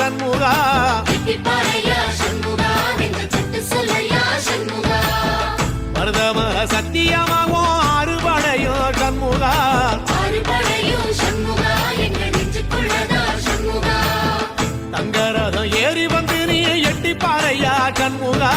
சண்முகா. மருதமர சத்தியமாகும் அறுபடையோ சண்முகா. தங்கரதம் ஏறி வந்து நீ எட்டி பாறையா சண்முகா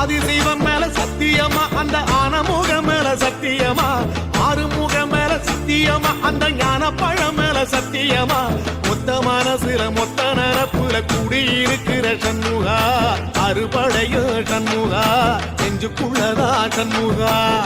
ஆதிசைவம் மேல சத்தியமா அந்த ஆனமுகம் மேல சத்தியமா? ஆறுமுகம் மேல சத்தியமா? அந்த ஞான பழமேல சத்தியமா? மொத்த மனசுல மொத்த நரப்புல குடியிருக்கிற சண்முகா. அறுபடையோ சண்முகா. நெஞ்சுக்குள்ளதா சண்முகா.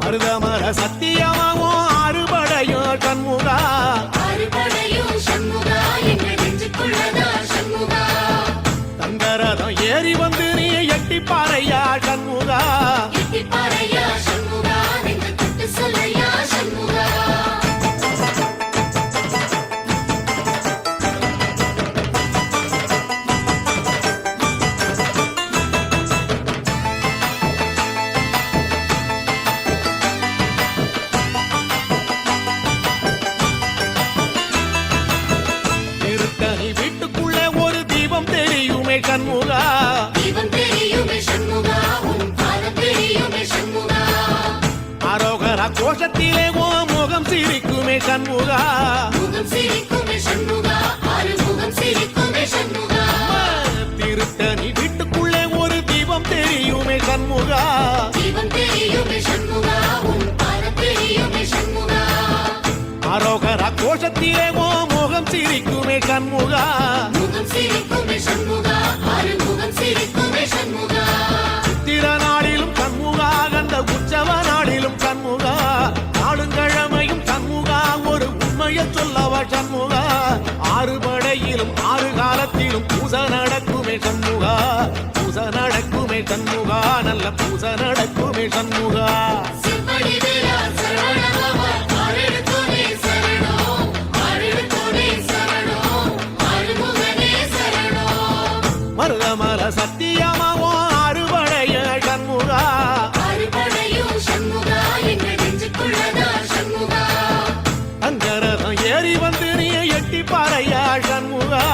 மருதமர சத்திய எட்டி பாறையா சண்முகா சண்முகா முகம் சிரிக்குமே சண்முகா. ஆறு முகம் சிரிக்குமே சண்முகா. திருத்தணி வீட்டுக்குள்ளே ஒரு தீபம் தெரியுமே சண்முகா தீபம் தெரியுமே சண்முகா. உன் பாதம் தெரியுமே சண்முகா. அரோகரா கோஷத்திலே சண்முகா நல்ல பூசை நடக்குமே சண்முகா. செம்படி மருதமர சத்தியமாவோ அறுபடைய சண்முகா. அங்கரதம் ஏறி வந்து நீ எட்டி பாறையா சண்முகா.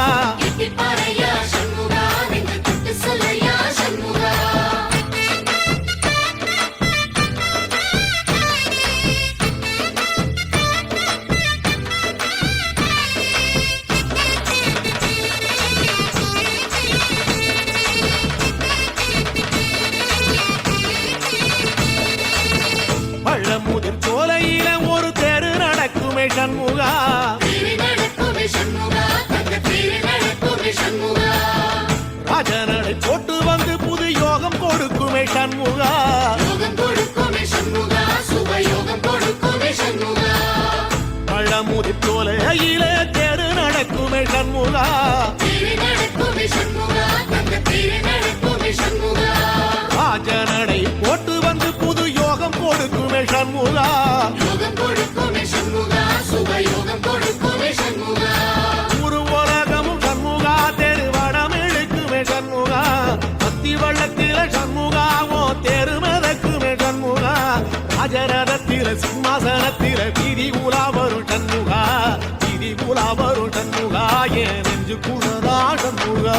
சண்முகா ராஜனடை போட்டு வந்து புது யோகம் கொடுக்குமே சண்முகா. பழமுதி போல சண்முகா தேடு நடக்குமே சண்முகா. ராஜனடை போட்டு வந்து புது யோகம் கொடுக்குமே சண்முகா. பத்தி வள்ளத்தில சண்முகாவோ தெருமதக்குமே சண்முகா. ராஜரதத்தில சிம்மாசனத்தில வீதி உலா வரும் சண்முகா. வீதி உலா வரும் சண்முகா. ஏன் நெஞ்சு குளரா சண்முகா?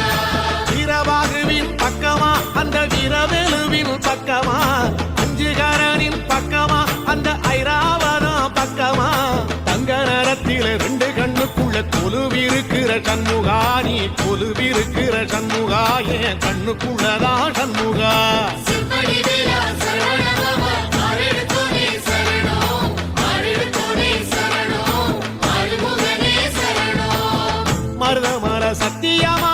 அந்த ஐராவரம் பக்கமா? தங்க நேரத்தில ரெண்டு கண்ணுக்குள்ள கொலுவிருக்கிற சண்முகா நீ கொலுவிருக்கிற சண்முகா என் கண்ணுக்குள்ளதான் சண்முகா. மருதமர சத்தியமா